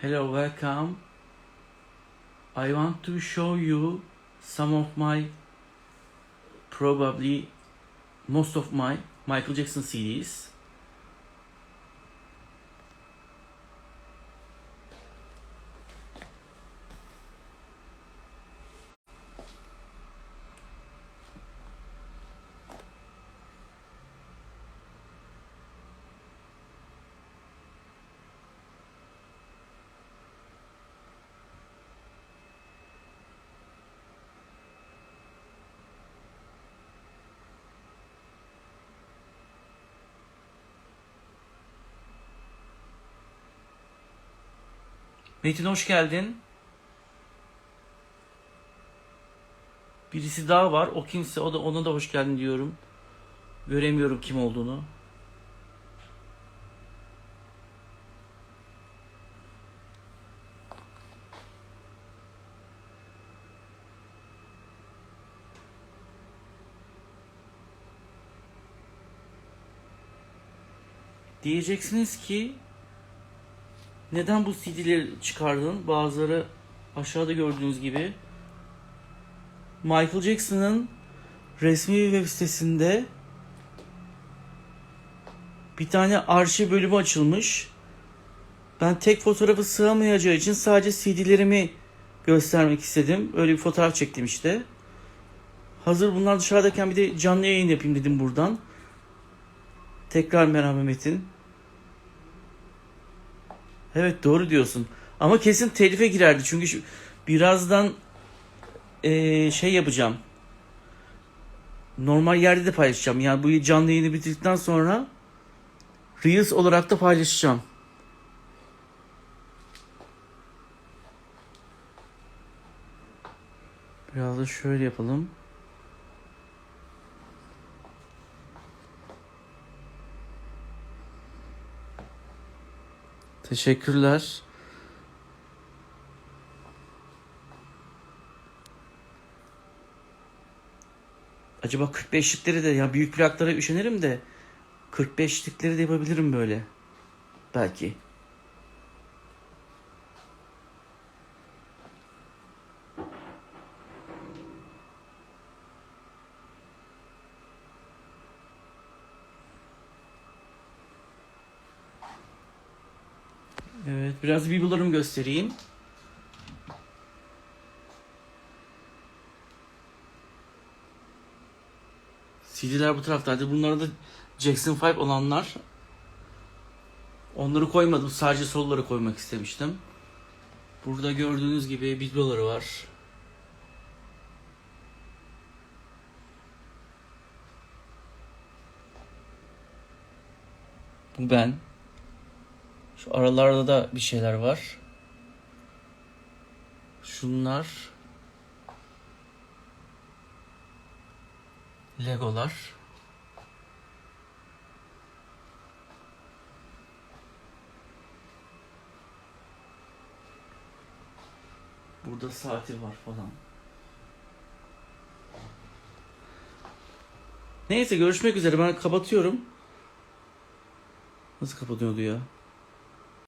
Hello, welcome. I want to show you some of my, probably most of my Michael Jackson CDs. Metin hoş geldin. Birisi daha var. O kimse o da ona da hoş geldin diyorum. Göremiyorum kim olduğunu. Diyeceksiniz ki neden bu CD'leri çıkardın? Bazıları aşağıda gördüğünüz gibi Michael Jackson'ın resmi web sitesinde bir tane arşiv bölümü açılmış. Ben tek fotoğrafı sığamayacağı için sadece CD'lerimi göstermek istedim. Öyle bir fotoğraf çektim işte. Hazır bunlar dışarıdayken bir de canlı yayın yapayım dedim buradan. Tekrar merhaba Metin. Evet doğru diyorsun. Ama kesin telife girerdi. Çünkü şu, birazdan eee, şey yapacağım. Normal yerde de paylaşacağım. Yani bu canlı yayını bitirdikten sonra Reels olarak da paylaşacağım. Biraz da şöyle yapalım. Teşekkürler. Acaba 45'likleri de ya büyük plaklara üşenirim de 45'likleri de yapabilirim böyle. Belki. Evet, biraz biblolarımı göstereyim. CD'ler bu taraftaydı. Bunları da Jackson 5 olanlar. Onları koymadım. Sadece solları koymak istemiştim. Burada gördüğünüz gibi bibloları var. Bu ben. Şu aralarda da bir şeyler var. Şunlar Legolar. Burada saati var falan. Neyse görüşmek üzere ben kapatıyorum. Nasıl kapatıyordu ya?